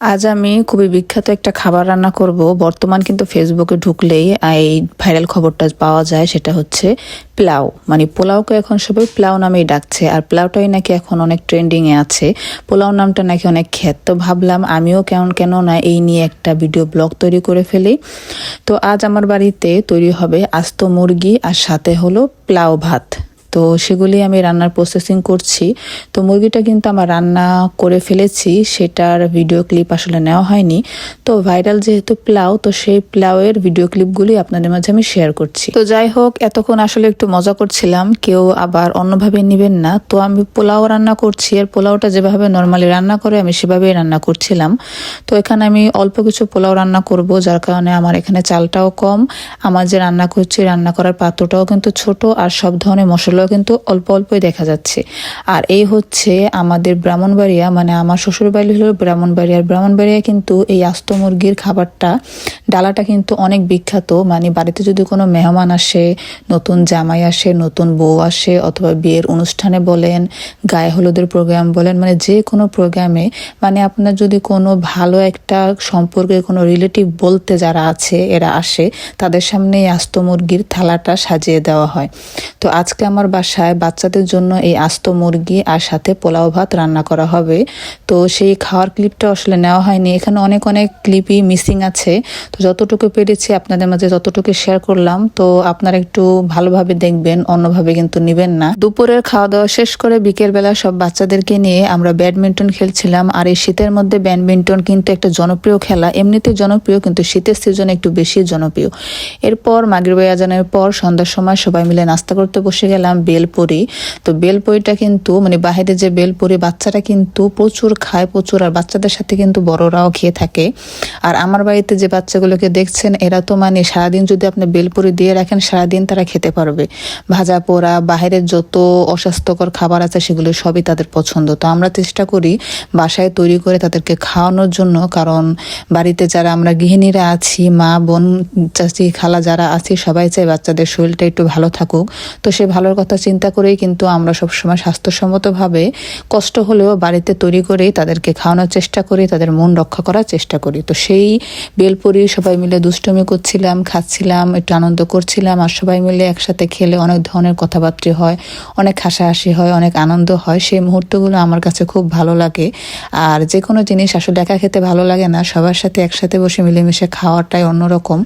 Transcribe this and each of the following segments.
আজ আমি খুবই বিখ্যাত একটা খাবার রান্না করব। বর্তমান কিন্তু ফেসবুকে ঢুকলেই এই ভাইরাল খবরটা পাওয়া যায়, সেটা হচ্ছে প্লাউ মানে পোলাওকে এখন সবাই প্লাউ নামেই ডাকছে, আর প্লাউটাই নাকি এখন অনেক ট্রেন্ডিংয়ে আছে। পোলাও নামটা নাকি অনেক খ্যাত। তো ভাবলাম আমিও কেমন কেন না এই নিয়ে একটা ভিডিও ব্লগ তৈরি করে ফেলি। তো আজ আমার বাড়িতে তৈরি হবে আস্ত মুরগি, আর সাথে হলো প্লাউ ভাত। তো সেগুলি আমি রান্নার প্রসেসিং করছি। তো মুরগিটা কিন্তু আমার রান্না করে ফেলেছি, সেটার ভিডিও ক্লিপ আসলে নেওয়া হয়নি। তো ভাইরাল যেহেতু প্লাউ তো সেই প্লাউয়ের ভিডিও ক্লিপগুলি আপনাদের মাঝে আমি শেয়ার করছি। তো যাই হোক, এতক্ষণ আসলে একটু মজা করছিলাম, কেউ আবার অন্যভাবে নেবেন না। তো আমি পোলাও রান্না করছি, আর পোলাওটা যেভাবে নর্মালি রান্না করে, আমি সেভাবেই রান্না করছিলাম। তো এখানে আমি অল্প কিছু পোলাও রান্না করব, যার কারণে আমার এখানে চালটাও কম। আমার যে রান্না করছি, রান্না করার পাত্রটাও কিন্তু ছোট, আর সব ধরনের মশলা এগুলো কিন্তু অল্প অল্পই দেখা যাচ্ছে। আর এই হচ্ছে আমাদের ব্রাহ্মণবাড়িয়া মানে আমার শ্বশুরবাড়ি হলো ব্রাহ্মণবাড়িয়া। ব্রাহ্মণবাড়িয়া কিন্তু এই আস্ত মুরগির খাবারটা ডালাটা কিন্তু অনেক বিখ্যাত। মানে বাড়িতে যদি কোনো মেহমান আসে, নতুন জামাই আসে, নতুন বউ আসে, অথবা বিয়ের অনুষ্ঠানে বলেন, গায়ে হলুদের প্রোগ্রাম বলেন মানে যে কোনো প্রোগ্রামে মানে আপনার যদি কোনো ভালো একটা সম্পর্কে কোনো রিলেটিভ বলতে যারা আছে, এরা আসে, তাদের সামনে এই আস্ত মুরগির থালাটা সাজিয়ে দেওয়া হয়। তো আজকে আমার বাসায় বাচ্চাদের জন্য এই আস্ত মুরগি আর সাথে পোলাও ভাত রান্না করা হবে। তো সেই খাওয়ার ক্লিপটা আসলে নেওয়া হয়নি। এখানে অনেক অনেক ক্লিপই মিসিং আছে। তো যতটুকু পেরেছি আপনাদের মাঝে যতটুকু শেয়ার করলাম, তো আপনারা একটু ভালোভাবে দেখবেন, অন্যভাবে কিন্তু নেবেন না। দুপুরের খাওয়া দাওয়া শেষ করে বিকেলবেলা সব বাচ্চাদেরকে নিয়ে আমরা ব্যাডমিন্টন খেলছিলাম, আর এই শীতের মধ্যে ব্যাডমিন্টন কিন্তু একটা জনপ্রিয় খেলা, এমনিতে জনপ্রিয় কিন্তু শীতের সিজনে একটু বেশি জনপ্রিয়। এরপর মাগরিব আজানের পর সন্ধ্যার সময় সবাই মিলে নাস্তা করতে বসে গেলাম বেলপুরি। তো বেলপুরিটা কিন্তু মানে বাহিরে যে বেলপুরি, বাচ্চারা কিন্তু প্রচুর খায় প্রচুর, আর বাচ্চাদের সাথে কিন্তু বড়রাও খেয়ে থাকে। আর আমার বাড়িতে যে বাচ্চাগুলোকে দেখছেন, এরা তো মানে সারাদিন যদি আপনি বেলপুরি দিয়ে রাখেন, সারাদিন তারা খেতে পারবে। ভাজা পোড়া বাহিরের যত অস্বাস্থ্যকর খাবার আছে, সেগুলো সবই তাদের পছন্দ। তো আমরা চেষ্টা করি বাসায় তৈরি করে তাদেরকে খাওয়ানোর জন্য, কারণ বাড়িতে যারা আমরা গৃহিণীরা আছি, মা, বোন, চাচি, খালা যারা আছি, সবাই চাই বাচ্চাদের শরীরটা একটু ভালো থাকুক। তো সে ভালোর কথা চিন্তা করেই কিন্তু আমরা সবসময় স্বাস্থ্যসম্মতভাবে কষ্ট হলেও বাড়িতে তৈরি করেই তাদেরকে খাওয়ানোর চেষ্টা করি, তাদের মন রক্ষা করার চেষ্টা করি। তো সেই বেলপুরি সবাই মিলে দুষ্টমি করছিলাম, খাচ্ছিলাম, একটু আনন্দ করছিলাম আর সবাই মিলে একসাথে খেলে অনেক ধরনের কথাবার্তা হয়, অনেক হাসাহাসি হয়, অনেক আনন্দ হয়। সেই মুহূর্তগুলো আমার কাছে খুব ভালো লাগে। আর যে কোনো জিনিস আসলে একা খেতে ভালো লাগে না, সবার সাথে একসাথে বসে মিলেমিশে খাওয়াটাই অন্যরকম।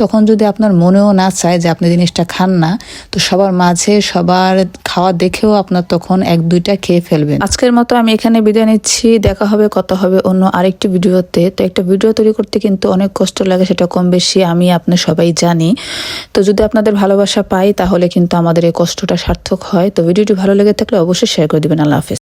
তখন যদি আপনার মনেও না চায় যে আপনি জিনিসটা খান না, তো সবার মাঝে সবার খাওয়া দেখেও আপনার তখন এক দুইটা খেয়ে ফেলবেন। আজকের মতো আমি এখানে বিদায় নিচ্ছি। দেখা হবে কত হবে অন্য আরেকটি ভিডিওতে। তো একটা ভিডিও তৈরি করতে কিন্তু অনেক কষ্ট লাগে। সেটা কম বেশি আমি আপনার সবাই জানি। তো যদি আপনাদের ভালোবাসা পাই, তাহলে কিন্তু আমাদের এই কষ্টটা সার্থক হয়। তো ভিডিওটি ভালো লেগে থাকলে অবশ্যই শেয়ার করে দেবেন। আল্লাহ হাফেজ।